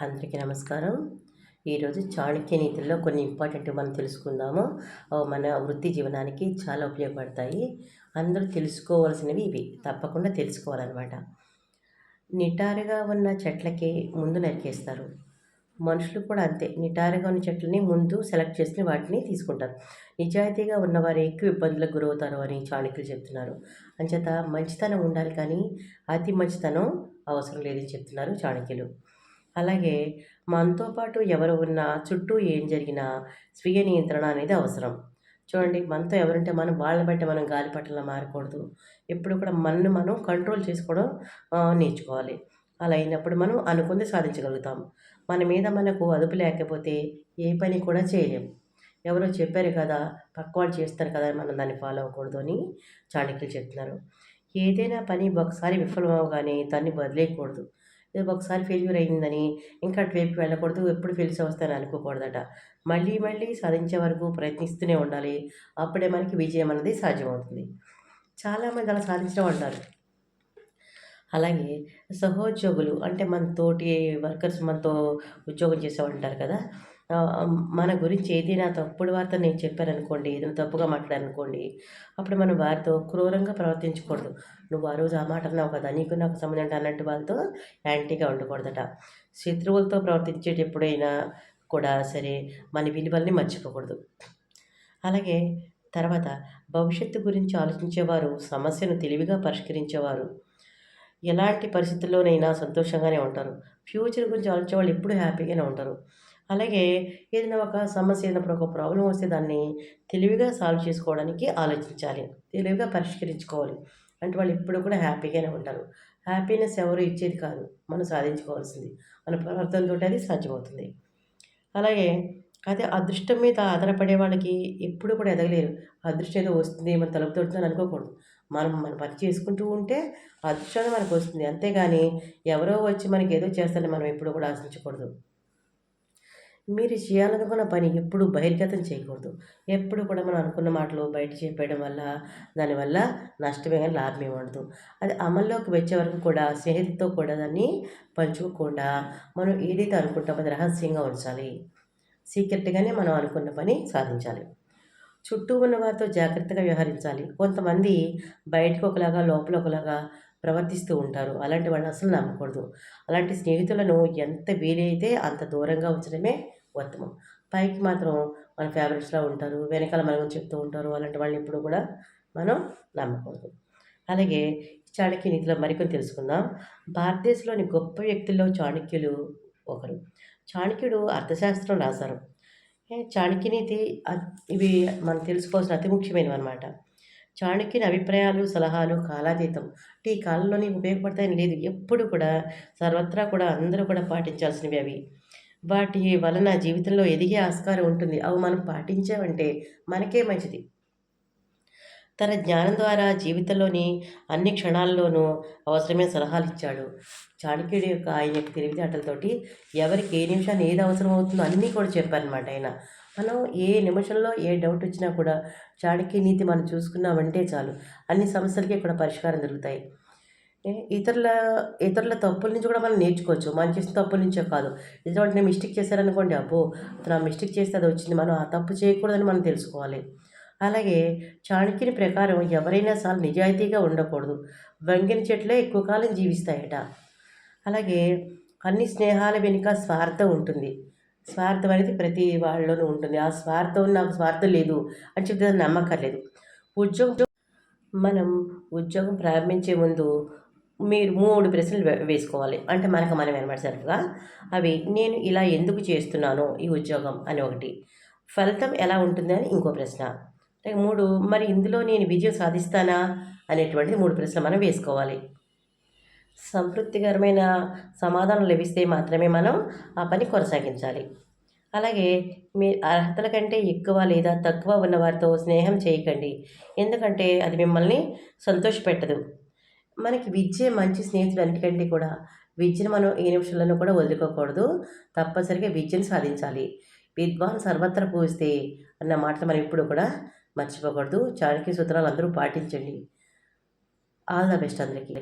అందరికీ నమస్కారం. ఈరోజు చాణక్య నీతుల్లో కొన్ని ఇంపార్టెంట్ మనం తెలుసుకుందాము. మన వృత్తి జీవనానికి చాలా ఉపయోగపడతాయి. అందరూ తెలుసుకోవాల్సినవి ఇవి. తప్పకుండా తెలుసుకోవాలన్నమాట. నిటారుగా ఉన్న చెట్లకి ముందు నరికేస్తారు. మనుషులు కూడా అంతే. నిటారుగా ఉన్న చెట్లని ముందు సెలెక్ట్ చేసుకుని వాటిని తీసుకుంటారు. నిజాయితీగా ఉన్నవారు ఎక్కువ ఇబ్బందులకు గురవుతారు అని చాణక్యులు చెప్తున్నారు. అంచేత మంచితనం ఉండాలి కానీ అతి మంచితనం అవసరం లేదని చెప్తున్నారు చాణక్యులు అలాగే మనతో పాటు ఎవరు ఉన్నా చుట్టూ ఏం జరిగినా స్వీయ నియంత్రణ అనేది అవసరం. చూడండి మనతో ఎవరుంటే మనం వాళ్ళని బట్టి మనం గాలిపట్టలా మారకూడదు. ఎప్పుడు కూడా మనను మనం కంట్రోల్ చేసుకోవడం నేర్చుకోవాలి. అలా అయినప్పుడు మనం అనుకుంది సాధించగలుగుతాం. మన మీద మనకు అదుపు లేకపోతే ఏ పని కూడా చేయలేం. ఎవరో చెప్పారు కదా పక్క వాళ్ళు చేస్తారు కదా మనం దాన్ని ఫాలో అవ్వకూడదు అని చాణక్యులు చెప్తున్నారు. ఏదైనా పని ఒకసారి విఫలం అవగానే దాన్ని వదిలేయకూడదు. ఒకసారి ఫెయిల్యూర్ అయిందని ఇంకా అటువైపు వెళ్ళకూడదు ఎప్పుడు ఫెయిల్స్ వస్తాయని అనుకోకూడదట. మళ్ళీ మళ్ళీ సాధించే వరకు ప్రయత్నిస్తూనే ఉండాలి. అప్పుడే మనకి విజయం అనేది సాధ్యమవుతుంది. చాలామంది అలా సాధించడం ఉంటారు. అలాగే సహోద్యోగులు అంటే మన తోటి వర్కర్స్ మనతో ఉద్యోగం చేసేవాళ్ళు ఉంటారు కదా మన గురించి ఏదైనా తప్పుడు వార్త నేను చెప్పాననుకోండి ఏదైనా తప్పుగా మాట్లాడారనుకోండి అప్పుడు మనం వారితో క్రూరంగా ప్రవర్తించకూడదు. నువ్వు ఆ రోజు ఆ మాట అన్నావు కదా నీకు నాకు సంబంధం అన్నట్టు వాళ్ళతో యాంటీగా ఉండకూడదట. శత్రువులతో ప్రవర్తించేటప్పుడైనా కూడా సరే మన విలువల్ని మర్చిపోకూడదు. అలాగే తర్వాత భవిష్యత్తు గురించి ఆలోచించేవారు సమస్యను తెలివిగా పరిష్కరించేవారు ఎలాంటి పరిస్థితుల్లోనైనా సంతోషంగానే ఉంటారు. ఫ్యూచర్ గురించి ఆలోచించే వాళ్ళు ఎప్పుడూ హ్యాపీగానే ఉంటారు. అలాగే ఏదైనా ఒక సమస్య ఏదైనప్పుడు ఒక ప్రాబ్లం వస్తే దాన్ని తెలివిగా సాల్వ్ చేసుకోవడానికి ఆలోచించాలి. తెలివిగా పరిష్కరించుకోవాలి. అంటే వాళ్ళు ఎప్పుడు కూడా హ్యాపీగానే ఉంటారు. హ్యాపీనెస్ ఎవరు ఇచ్చేది కాదు. మనం సాధించుకోవాల్సింది. మన ప్రవర్తనతో అది సాధ్యమవుతుంది. అలాగే అయితే అదృష్టం మీద ఆధారపడే వాళ్ళకి ఎప్పుడు కూడా ఎదగలేరు. అదృష్టం ఏదో వస్తుంది మన తలుపు తొడుతుందని అనుకోకూడదు. మనం మన పని చేసుకుంటూ ఉంటే అదృష్టం మనకు వస్తుంది. అంతేగాని ఎవరో వచ్చి మనకి ఏదో చేస్తారని మనం ఎప్పుడు కూడా ఆశించకూడదు. మీరు చేయాలనుకున్న పని ఎప్పుడు బహిర్గతం చేయకూడదు. ఎప్పుడు కూడా మనం అనుకున్న మాటలు బయట చెప్పేయడం వల్ల దానివల్ల నష్టమే కానీ లాభమే ఉండదు. అది అమల్లోకి వచ్చే వరకు కూడా స్నేహితులతో కూడా దాన్ని పంచుకోకుండా మనం ఏదైతే అనుకుంటామో అది రహస్యంగా ఉంచాలి. సీక్రెట్గానే మనం అనుకున్న పని సాధించాలి. చుట్టూ ఉన్న వారితో జాగ్రత్తగా వ్యవహరించాలి. కొంతమంది బయటకు ఒకలాగా లోపల ఒకలాగా ప్రవర్తిస్తూ ఉంటారు. అలాంటి వాళ్ళని అసలు నమ్మకూడదు. అలాంటి స్నేహితులను ఎంత వీలైతే అంత దూరంగా ఉంచడమే ఉత్తమం. పైకి మాత్రం మన ఫేవరెట్స్లో ఉంటారు. వెనకాల మనం చెప్తూ ఉంటారు. అలాంటి వాళ్ళని ఎప్పుడు కూడా మనం నమ్మకూడదు. అలాగే చాణక్య నీతిలో మరికొన్ని తెలుసుకుందాం. భారతదేశంలోని గొప్ప వ్యక్తుల్లో చాణక్యులు ఒకరు. చాణక్యుడు అర్థశాస్త్రం రాశారు. చాణక్యనీతి ఇవి మనం తెలుసుకోవాల్సిన అతి ముఖ్యమైనవి అనమాట చాణక్యుని అభిప్రాయాలు సలహాలు కాలాతీతం. అంటే ఈ కాలంలోని ఉపయోగపడతాయని లేదు. ఎప్పుడు కూడా సర్వత్రా కూడా అందరూ కూడా పాటించాల్సినవి అవి. వాటి వలన జీవితంలో ఎదిగే ఆస్కారం ఉంటుంది. అవి మనం పాటించామంటే మనకే మంచిది. తన జ్ఞానం ద్వారా జీవితంలోని అన్ని క్షణాల్లోనూ అవసరమైన సలహాలు ఇచ్చాడు. చాణక్యుడి యొక్క ఆయన యొక్క తెలివితేటలతోటి ఎవరికి ఏ నిమిషాన్ని ఏది అవసరం అవుతుందో అన్నీ కూడా చెప్పారనమాట ఆయన. మనం ఏ నిమిషంలో ఏ డౌట్ వచ్చినా కూడా చాణక్య నీతి మనం చూసుకున్నామంటే చాలు. అన్ని సమస్యలకి ఇక్కడ పరిష్కారం దొరుకుతాయి. ఇతరుల ఇతరుల తప్పుల నుంచి కూడా మనం నేర్చుకోవచ్చు. మనం చేసిన తప్పుల నుంచే కాదు. ఇటువంటి మిస్టేక్ చేశారనుకోండి అబ్బో! అతను ఆ మిస్టేక్ చేస్తే అది వచ్చింది. మనం ఆ తప్పు చేయకూడదని మనం తెలుసుకోవాలి. అలాగే చాణక్యుని ప్రకారం ఎవరైనా సార్ నిజాయితీగా ఉండకూడదు. వంగిన చెట్లే ఎక్కువ కాలం జీవిస్తాయట. అలాగే అన్ని స్నేహాల వెనుక స్వార్థం ఉంటుంది. స్వార్థం అనేది ప్రతి వాళ్ళలోనూ ఉంటుంది. ఆ స్వార్థం నాకు స్వార్థం లేదు అని చెప్తే నమ్మకర్లేదు ఉద్యోగం మనం ఉద్యోగం ప్రారంభించే ముందు మీరు మూడు ప్రశ్నలు వేసుకోవాలి. అంటే మనకు మనం అనమాట సెల్ఫ్గా అవి నేను ఇలా ఎందుకు చేస్తున్నాను ఈ ఉద్యోగం అని ఒకటి. ఫలితం ఎలా ఉంటుంది అని ఇంకో ప్రశ్న. మూడు మరి ఇందులో నేను విజయం సాధిస్తానా అనేటువంటిది మూడు ప్రశ్నలు మనం వేసుకోవాలి. సంతృప్తికరమైన సమాధానం లభిస్తే మాత్రమే మనం ఆ పని కొనసాగించాలి. అలాగే మీ అర్హతల కంటే ఎక్కువ లేదా తక్కువ ఉన్న వారితో స్నేహం చేయకండి. ఎందుకంటే అది మిమ్మల్ని సంతోషపెట్టదు. మనకి విద్య మంచి స్నేహితులు అన్నిటికంటే కూడా విద్యను మనం ఏ నిమిషంలోనూ కూడా వదులుకోకూడదు. తప్పనిసరిగా విద్యను సాధించాలి. విద్వాన్ సర్వత్ర పూజితే అన్న మాటలు మనం ఇప్పుడు కూడా మర్చిపోకూడదు. చాణక్య సూత్రాలు అందరూ పాటించండి. ఆల్ ద బెస్ట్ అందరికీ.